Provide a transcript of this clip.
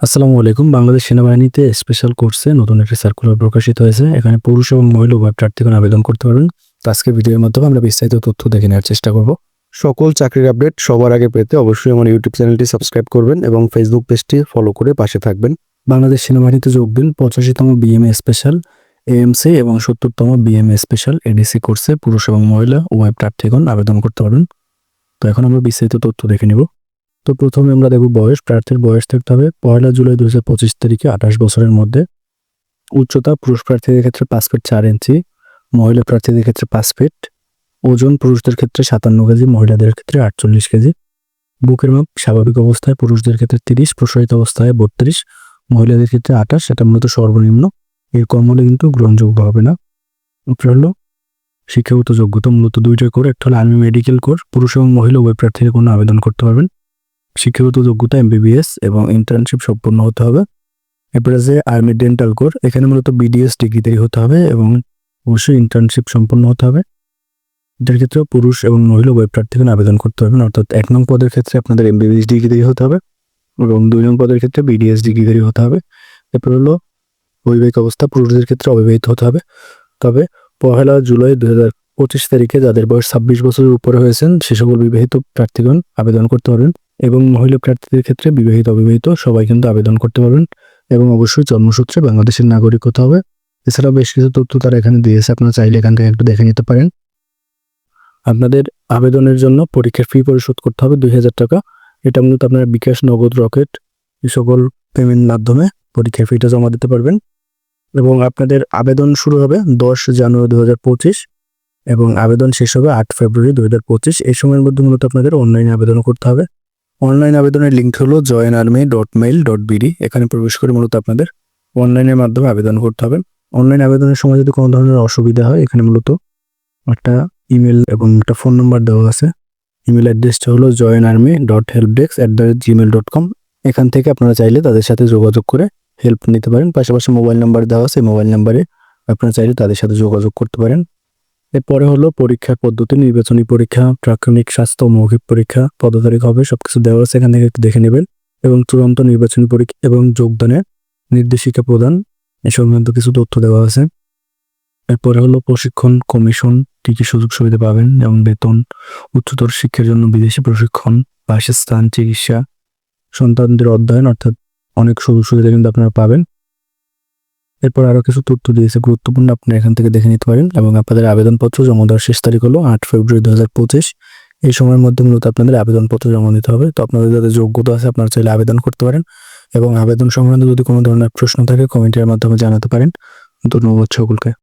আসসালামু আলাইকুম। বাংলাদেশ সেনাবাহিনীতে স্পেশাল কোর্সে নতুন একটি সার্কুলার প্রকাশিত হয়েছে। এখানে পুরুষ এবং মহিলা উভয় প্রার্থীগণ আবেদন করতে পারবেন। তো আজকের ভিডিওর মাধ্যমে আমরা বিস্তারিত তথ্য দেখে নেওয়ার চেষ্টা করব। সকল চাকরির আপডেট সবার আগে পেতে অবশ্যই আমার ইউটিউব চ্যানেলটি সাবস্ক্রাইব করবেন এবং ফেসবুক পেজটি ফলো করে পাশে থাকবেন। বাংলাদেশ সেনাবাহিনীতে যোগ দিন পঁচাশিতম বিএমএ স্পেশাল এএমসি এবং সত্তরতম বিএমএ স্পেশাল এডিসি কোর্সে পুরুষ এবং মহিলা উভয় প্রার্থীগণ আবেদন করতে পারবেন। তো এখন আমরা বিস্তারিত তথ্য দেখে নিব। তো প্রথমে আমরা দেখব বয়স, প্রার্থীর বয়স থাকতে হবে। পয়লা জুলাই দু হাজার পঁচিশ তারিখে আঠাশ বছরের মধ্যে। উচ্চতা, পুরুষ প্রার্থীদের ক্ষেত্রে পাঁচ ফিট চার ইঞ্চি, মহিলা প্রার্থীদের ক্ষেত্রে পাঁচ ফিট। ওজন, পুরুষদের ক্ষেত্রে সাতান্ন কেজি, মহিলাদের ক্ষেত্রে আটচল্লিশ কেজি। বুকের মাপ, স্বাভাবিক অবস্থায় পুরুষদের ক্ষেত্রে তিরিশ, প্রসারিত অবস্থায় বত্রিশ, মহিলাদের ক্ষেত্রে আঠাশ সেটা মূলত সর্বনিম্ন। এর কম হলে কিন্তু গ্রহণযোগ্য হবে না। হলো শিক্ষাগত যোগ্যতা, মূলত দুইটা করে। একটা হলো আর্মি মেডিকেল কোর্স পুরুষ এবং মহিলা উভয় প্রার্থীরা কোনো আবেদন করতে পারবেন। শিক্ষাগত যোগ্যতা এমবিবিএস এবং ইন্টার্নশিপ সম্পন্ন হতে হবে। এরপরে আছে আর্মি ডেন্টাল কোর এখানে মূলত বিডিএস ডিগ্রিতেই হতে হবে এবং অবশ্যই ইন্টার্নশিপ সম্পন্ন হতে হবে। এটার ক্ষেত্রে পুরুষ এবং মহিলা উভয় প্রার্থীগণ আবেদন করতে পারবেন অর্থাৎ এক নং পদের ক্ষেত্রে আপনাদের এমবিবিএস ডিগ্রিতেই হতে হবে এবং দুই নং পদের ক্ষেত্রে বিডিএস ডিগ্রিতেই হতে হবে। এরপর হলো বৈবাহিক অবস্থা, পুরুষদের ক্ষেত্রে অবিবাহিত হতে হবে। তবে পহেলা জুলাই দু হাজার পঁচিশ তারিখে যাদের বয়স ছাব্বিশ বছরের উপরে হয়েছেন, সে সকল বিবাহিত প্রার্থীগণ আবেদন করতে পারবেন। এবং মহিলা প্রার্থীদের ক্ষেত্রে বিবাহিত, অবিবাহিত সবাই কিন্তু আবেদন করতে পারবেন এবং অবশ্যই জন্মসূত্রে বাংলাদেশের নাগরিক হতে হবে। এছাড়াও বেশ কিছু তথ্য তারা এখানে দিয়েছে, আপনারা চাইলে এখান থেকে একটু দেখে নিতে পারেন। আপনাদের আবেদনের জন্য পরীক্ষার ফি পরিশোধ করতে হবে দুই হাজার টাকা। এটা মূলত আপনারা বিকাশ, নগদ, রকেট এই সকল পেমেন্ট মাধ্যমে পরীক্ষার ফিটা জমা দিতে পারবেন। এবং আপনাদের আবেদন শুরু হবে দশ জানুয়ারি দু হাজার পঁচিশ এবং আবেদন শেষ হবে আট ফেব্রুয়ারি দু হাজার পঁচিশ। এই সময়ের মধ্যে মূলত আপনাদের অনলাইনে আবেদন করতে হবে। অনলাইন আবেদনের লিঙ্ক হলো join army dot mail dot BD এখানে প্রবেশ করে মূলত আপনাদের অনলাইনের মাধ্যমে আবেদন করতে হবে। অনলাইন আবেদনের সময় যদি কোনো ধরনের অসুবিধা হয়, এখানে মূলত একটা ইমেল এবং একটা ফোন নাম্বার দেওয়া আছে। ইমেল অ্যাড্রেসটা হলো join army dot help desk at the rate gmail dot com এখান থেকে আপনারা চাইলে তাদের সাথে যোগাযোগ করে হেল্প নিতে পারেন। পাশাপাশি মোবাইল নাম্বার দেওয়া আছে মোবাইল নাম্বারে আপনারা চাইলে তাদের সাথে যোগাযোগ করতে পারেন। এরপরে হলো পরীক্ষার পদ্ধতি, নির্বাচনী পরীক্ষা, প্রাথমিক স্বাস্থ্য মৌখিক পরীক্ষা পদ তারিখ হবে সবকিছু দেওয়া আছে, এখান থেকে দেখে নেবেন। এবং চূড়ান্ত নির্বাচনী পরীক্ষা এবং যোগদানের নির্দেশিকা প্রদান, এ সংক্রান্ত কিছু তথ্য দেওয়া আছে। এরপরে হলো প্রশিক্ষণ কমিশন, কি কি সুযোগ সুবিধা পাবেন, যেমন বেতন, উচ্চতর শিক্ষার জন্য বিদেশি প্রশিক্ষণ, বাসস্থান, চিকিৎসা, সন্তানদের অধ্যয়ন, অর্থাৎ অনেক সুযোগ সুবিধা কিন্তু আপনারা পাবেন। এরপর আরও কিছু তথ্য দিয়েছে। গুরুত্বপূর্ণ আপনি এখান থেকে দেখে নিতে পারেন এবং আপনাদের আবেদনপত্র জমা দেওয়ার শেষ তারিখ হলো আট ফেব্রুয়ারি দু হাজার পঁচিশ। এই সময়ের মধ্যে মূলত আপনাদের আবেদনপত্র জমা দিতে হবে। তো আপনাদের যাদের যোগ্যতা আছে আপনারা চাইলে আবেদন করতে পারেন এবং আবেদন সংক্রান্ত যদি কোনো ধরনের প্রশ্ন থাকে কমেন্টের মাধ্যমে জানাতে পারেন। ধন্যবাদ সকলকে।